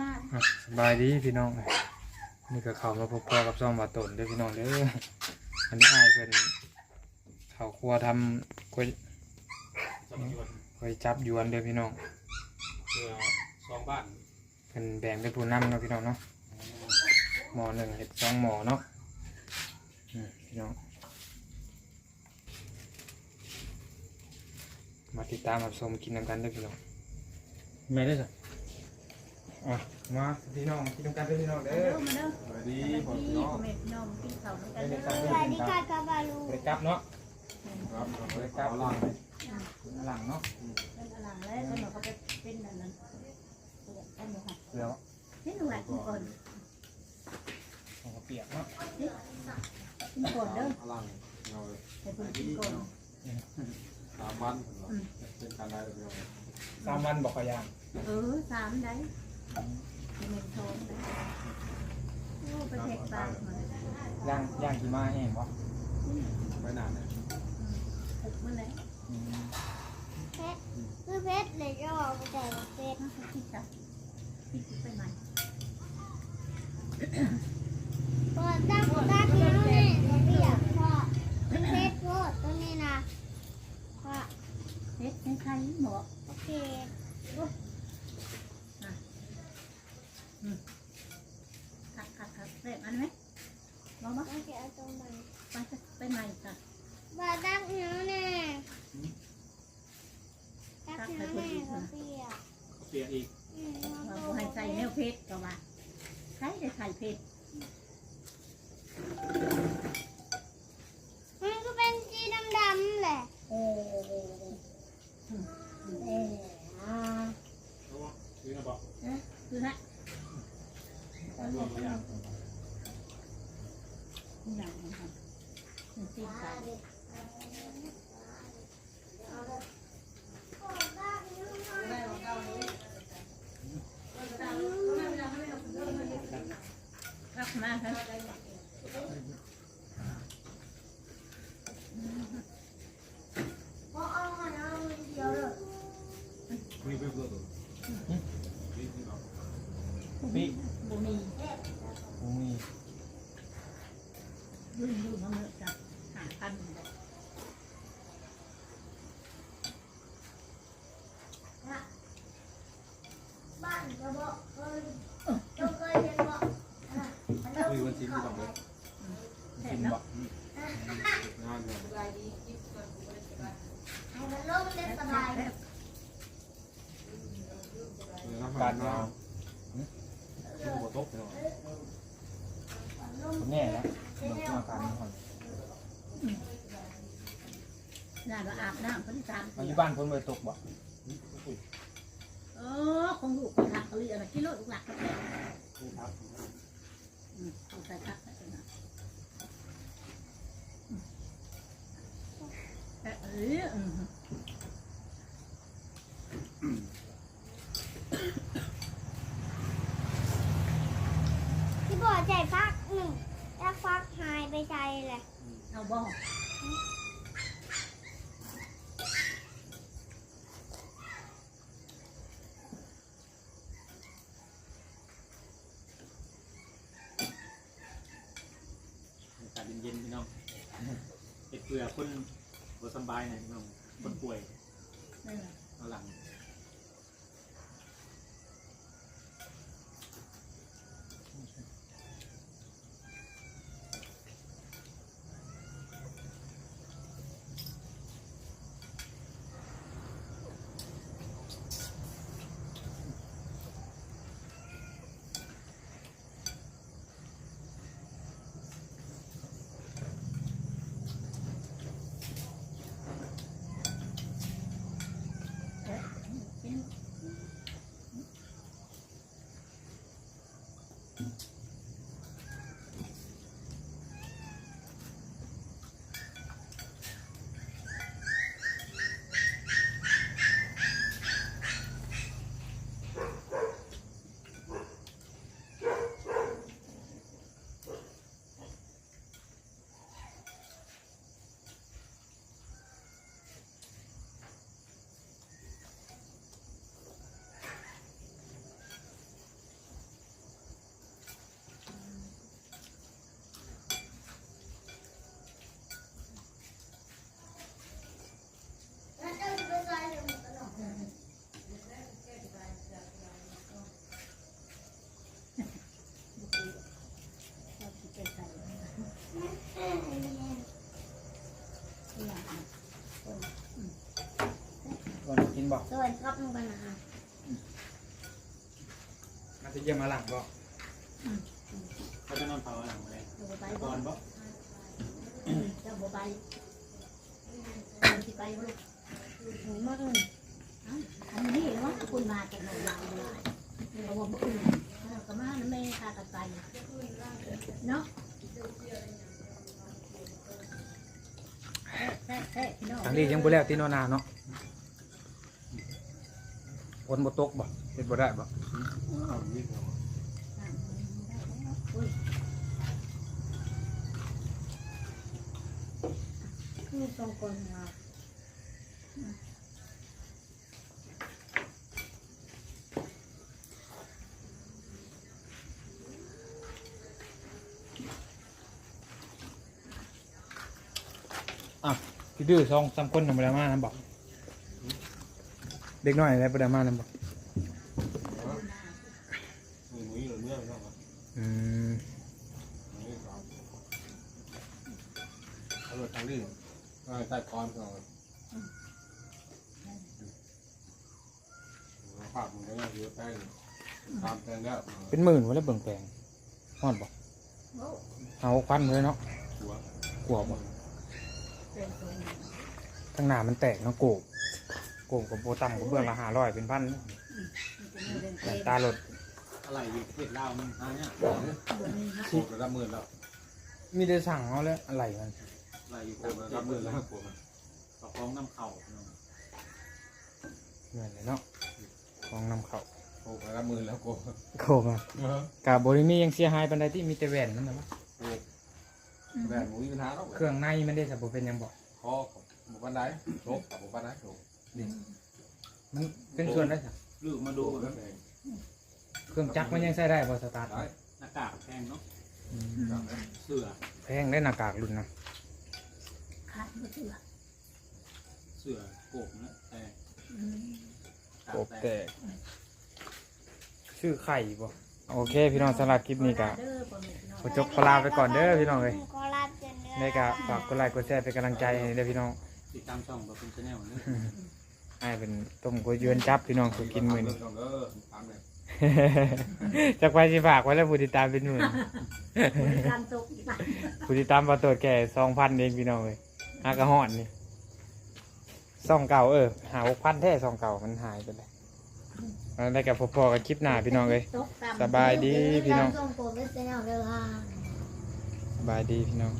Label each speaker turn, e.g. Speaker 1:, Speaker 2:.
Speaker 1: มา
Speaker 2: อะสบายดีพี่น้อง นี่ก็เข้ามาพบพ่อกับซ่องบาตนเด้อพี่น้องเด้ออันนี้อายเป็นข้าวครัวทำก๋วย
Speaker 3: สองยวน
Speaker 2: ก๋วยจับยวนเด้อพี่น้อง
Speaker 3: เพื่อสองบ้าน
Speaker 2: เป็นแบ่งเป็นผู้นำเนาะพี่น้องเนาะหมอหนึ่งเห็ดสองหมอเนาะอืมพี่น้อง มาติดตามรับชมกินน้ำกันเด้อพี่น้อง ไม่ได้จ้ะ อะมาพี่น้องกินน้ำกันเด้อพี่น้องเด้
Speaker 1: เด้
Speaker 2: อ
Speaker 1: อมาเด้อ
Speaker 3: สวัสดี
Speaker 1: พี่
Speaker 3: พ่
Speaker 1: พ่
Speaker 3: อ
Speaker 1: อ
Speaker 3: พี่
Speaker 1: พี่
Speaker 3: น้อง
Speaker 1: แม่พี่น้องกินข้าวด้วยกัน
Speaker 2: ไม่
Speaker 1: เด้
Speaker 2: ได้
Speaker 1: อ
Speaker 2: จับ
Speaker 4: สวัสดีค่ะกาบาลู
Speaker 2: ไปจับเนาะ
Speaker 3: ครับ
Speaker 2: ไปจับ
Speaker 3: เอาล่าง
Speaker 2: หลังเนาะ
Speaker 1: เป็นหลังแล้วก็หนูก็ไปเป็นนั่นนั่นเปียกกันอยู่ค่ะ
Speaker 2: เดี๋ยว
Speaker 1: นี่หนูหลายกินก่อน
Speaker 2: เอาเปียกเนาะ
Speaker 1: กินก่อนเด้อ
Speaker 3: เอาล่างเอาเลย
Speaker 1: ให้คุณกินก่อน
Speaker 3: สามวันเป็นการได้เดียว
Speaker 2: สามวันบอกขยาง
Speaker 1: เออสามได้ เป็นเมนโทนได้โอ้ไปเทคบ้านมา
Speaker 2: ย่างย่างกี่มาแห้งบ่
Speaker 3: ไม่นานเลย
Speaker 1: ปลุกมาแล้ว
Speaker 2: อืม
Speaker 4: เพชรคือเพชรเลยจะบอกว่าแต่ว่าเพชร
Speaker 1: น่าจะคิดจ้ะคิดไปใหม่
Speaker 4: พอตั้งตั้งแล้วเนี่ยเราเรียกพ่อเพชรโพดตัวนี้นะพ่อ
Speaker 1: เฮ็ดให้ใครหมอ
Speaker 4: โอเค
Speaker 1: คักคักคักเรียกอันไหม มองมา
Speaker 4: ต้องจะเอาตรงมัน
Speaker 1: ไปจะไปใหม่จ้ะ
Speaker 4: ว่าตั้งแล้วเนี่ยตั้งแล้วเนี่ยเราเรียก
Speaker 3: เปลี่ยนอีก
Speaker 4: อืม
Speaker 1: ว่าบ่ให้ใส่แนวเพชรก็ว่าใครจะใส่เพชร
Speaker 4: มันก็เป็นสีดำๆแหละ
Speaker 1: โอ้เอออ่า
Speaker 3: นี่นะบอก
Speaker 1: คือฮะ
Speaker 3: รวมอย่าง
Speaker 1: อย่างนี้ค่ะ มันตีนไก่รักมากครับ
Speaker 4: เพราะเอาหันเอาเดียวเลย
Speaker 3: นี่เพื่อนเพื่อนนี่ที่เรา
Speaker 2: พี่
Speaker 1: บุมี
Speaker 2: โอ้ย
Speaker 1: รุ่นรุ่นมาเมื่อจ้ะหาพันเลย
Speaker 4: บ้านจะบอกเคยจะเคยเห็นบอกอะมัน ต้อง
Speaker 3: คุยวันที่ที่สองเลย
Speaker 1: แซ่บเนาะ
Speaker 3: งานเลย
Speaker 4: ให้มันลงเล่นสบาย
Speaker 1: แซ่บ
Speaker 3: น้ำมันเราที่หัวตกเนาะ
Speaker 2: แน่แล้วเบิกมาการนี่ก่อน
Speaker 1: น่าจะอาบน้ำคนที่สาม
Speaker 2: เอาอยู่บ้านพ้นไปตกบ่
Speaker 1: เออคงลูกคนหักเขาเรียกอะไรกิโลลูกหลักก็แซ่บอืม เอาใจพักใส่นะเออเอ้ย
Speaker 4: ที่บอกใจฟักหนึ่งแล้วฟักหายไปใจเลย
Speaker 1: เอาบ
Speaker 3: อกากาศเย็นๆพี่น้อง เผื่อคนบ่สบายหน่อยพี่น้องคนป่วย
Speaker 1: นั่นแหละ
Speaker 2: บอก
Speaker 4: สวยครับมันกันนะ
Speaker 2: มันจะเยี่ยมมาหลังบอก
Speaker 3: เขาจะนอนเผาหลังอะไร
Speaker 1: เดี๋ยวไป
Speaker 3: ก่
Speaker 1: บ่
Speaker 3: อนบ่
Speaker 1: เดี๋ยวไปที่ไปบ่ลูก
Speaker 4: หนูมากเลย
Speaker 1: อันนี้เนาะคุณมาจากหน่วยยาวเลยเราบอกว่าคุณก็มาแม่พากันไปเนาะแท้แท้พี่น้อง
Speaker 2: ทางนี้ยังบ่แล้วที่นอนนาเนาะฝ นบ่ตกบ่เฮ็ดบ่ได้บ่
Speaker 4: คือตรงคนเรา
Speaker 2: พี่ดื้อสองสามคนนำบ่ได้มานํบ่ เด็กน้อยได้บ่ได้มานํบ่
Speaker 5: มือมือหรือเมื่อไม่ต้องครับ
Speaker 2: อืม
Speaker 5: มือสองเอารถทางนี้เอาใต้คอนก่อนภาพมันก็ยังเยอะแป้งตามแป้งแล้ว
Speaker 2: เป็นหมื่นบ่แล้วเบิ่งแปลงฮอดบ่เอาควันเลยเนาะ
Speaker 5: หัว
Speaker 2: กลัวบ่ข้างหน้ามันแตกเนาะโกบ โกบกับโบต่ำกับเบื้องละ500เป็นพันแต่ตารถ
Speaker 3: อะไรอยู่ประเทศลาวมันหาเนี่ย
Speaker 5: โอ้ระดับหมื่นแล้ว
Speaker 2: มีได้สั่งเอาแล้วอะไรมัน
Speaker 3: อะไรอยู่
Speaker 5: โอ้ระดับหมื่นแล้วกลัวมัน
Speaker 3: กระพองน้ำเข่าเนาะ
Speaker 2: เหมือนเลยเนาะของนำเขา
Speaker 5: โอ้ระดับหมื่นแล้วกลัว
Speaker 2: โกบอะกับบริมียังเสียหายปันใดที่มีแต่แหวนมันนะวะ
Speaker 5: แม่หมูมีปัญหาแล้ว
Speaker 2: เครื่องในมันได้สับเป็นหยังบอก
Speaker 5: คอหมูปันไดโชกหมูปันไดโชก
Speaker 2: มันเป็นส่วนได้สัก
Speaker 3: ลูกมา
Speaker 5: ดู
Speaker 3: ดู
Speaker 5: แล้วเอง
Speaker 2: เครื่องจักรมันยังใช้ได้บ่สตาร์ท
Speaker 5: ได้
Speaker 3: หน้ากากแพงเนาะ
Speaker 2: อืม
Speaker 3: เสื้อ
Speaker 2: แพงได้หน้ากากรุ่นนะ
Speaker 1: ขาดไม่เชื่อ
Speaker 3: เสื้อโกบนะแต่
Speaker 2: โกบแตกชื่อไข่บ่โอเค พี่น้องสำหรับคลิปนี้ก็ขอจบปลาไปก่อนเด้อพี่น้องเลย
Speaker 4: ก็รับจนเนื้อ
Speaker 2: ในกะฝากกดไลค์กดแชร์เป็นกำลังใจให้เด้อพี่น้อง
Speaker 3: ติดตามช่องเราเป็นชาแนลเนาะ
Speaker 2: ให้เป็นต้มก๋วยเยือนจับพี่น้องสุกินมื้อนี้
Speaker 5: เออตามเลย
Speaker 2: จากไปสิฝากไว้แล้วผู้ติดตามเป็นหมื่น
Speaker 1: การตกอีกแล้ว
Speaker 2: ผู้ติดตามมาตรวจแก่สองพันเองพี่น้องเลยหากระหอนนี่ซองเก่าเออ หาหกพันแท้ซองเก่ามันหายไปเลยแล้วกับพอๆกับคลิปหน้าพี่น้องเลย
Speaker 1: ตกต่ำ
Speaker 2: สบายดีพี่น้อง
Speaker 4: ส่งโปรเฟสเซนแนลเลยค่ะ
Speaker 2: สบายดีพี่น้อง